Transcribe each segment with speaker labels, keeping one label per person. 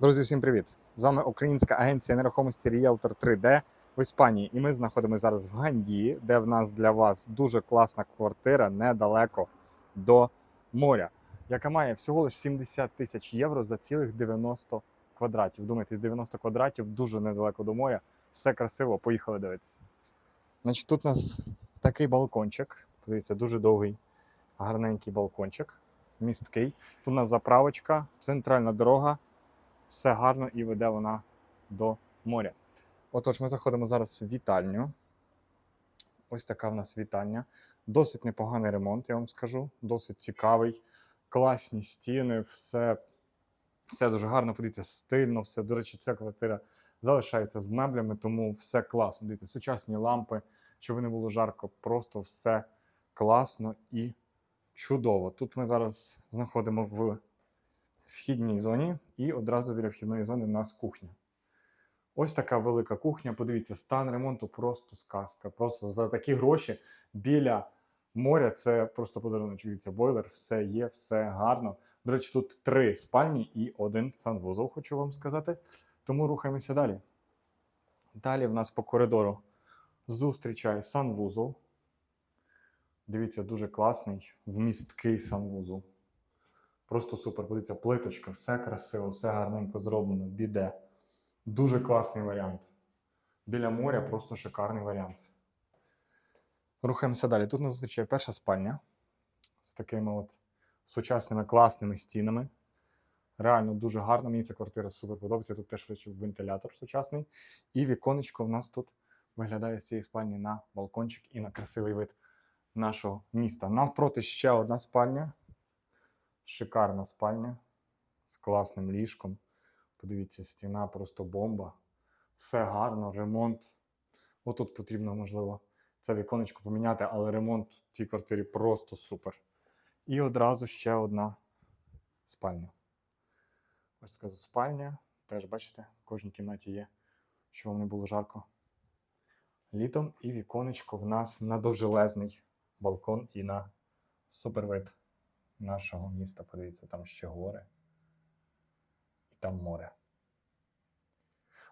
Speaker 1: Друзі, всім привіт! З вами українська агенція нерухомості Realtor 3D в Іспанії. І ми знаходимося зараз в Гандії, де в нас для вас дуже класна квартира недалеко до моря, яка має всього лише 70 тисяч євро за цілих 90 квадратів. Думаєте, з 90 квадратів дуже недалеко до моря. Все красиво, поїхали дивитися. Значить, тут у нас такий балкончик. Подивіться, дуже довгий, гарненький балкончик, місткий. Тут у нас заправочка, центральна дорога все гарно і веде вона до моря. Отож, ми заходимо зараз в вітальню. Ось така в нас вітальня. Досить непоганий ремонт, я вам скажу. Досить цікавий, класні стіни, все, все дуже гарно. Подивіться, стильно, все. До речі, ця квартира залишається з меблями, тому все класно. Дивіться, сучасні лампи, щоб не було жарко, просто все класно і чудово. Тут ми зараз знаходимо в вхідній зоні, і одразу біля вхідної зони в нас кухня. Ось така велика кухня. Подивіться, стан ремонту просто сказка. Просто за такі гроші біля моря це просто подарунок. Дивіться, бойлер, все є, все гарно. До речі, тут три спальні і один санвузол, хочу вам сказати. Тому рухаємося далі. Далі в нас по коридору зустрічає санвузол. Дивіться, дуже класний, вмісткий санвузол. Просто супер. Подивіться, плиточка, все красиво, все гарненько зроблено, біде. Дуже класний варіант. Біля моря просто шикарний варіант. Рухаємося далі. Тут нас зустрічає перша спальня з такими от сучасними класними стінами. Реально дуже гарно. Мені ця квартира супер подобається. Тут теж вентилятор сучасний. І віконечко в нас тут виглядає з цієї спальні на балкончик і на красивий вид нашого міста. Навпроти ще одна спальня. Шикарна спальня з класним ліжком. Подивіться, стіна просто бомба. Все гарно, ремонт. Отут потрібно, можливо, це віконечко поміняти, але ремонт в цій квартирі просто супер. І одразу ще одна спальня. Ось така спальня. Теж, бачите, в кожній кімнаті є, щоб вам не було жарко. Літом і віконечко в нас на довжелезний балкон і на супервид нашого міста. Подивіться, там ще гори і там море.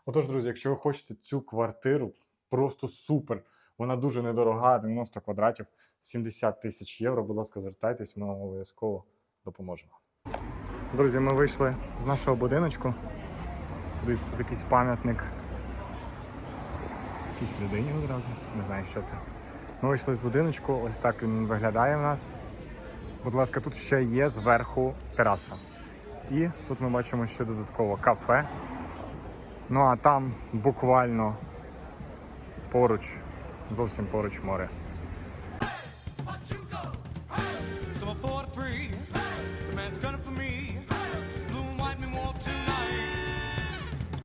Speaker 1: Отож, друзі, якщо ви хочете цю квартиру, просто супер. Вона дуже недорога, 90 квадратів, 70 тисяч євро. Будь ласка, звертайтесь, ми вам обов'язково допоможемо. Друзі, ми вийшли з нашого будиночку. Подивіться, тут якийсь пам'ятник. Якійсь людині одразу. Не знаю, що це. Ми вийшли з будиночку, ось так він виглядає в нас. Будь ласка, тут ще є зверху тераса. І тут ми бачимо ще додатково кафе. Ну а там буквально поруч, зовсім поруч море.
Speaker 2: So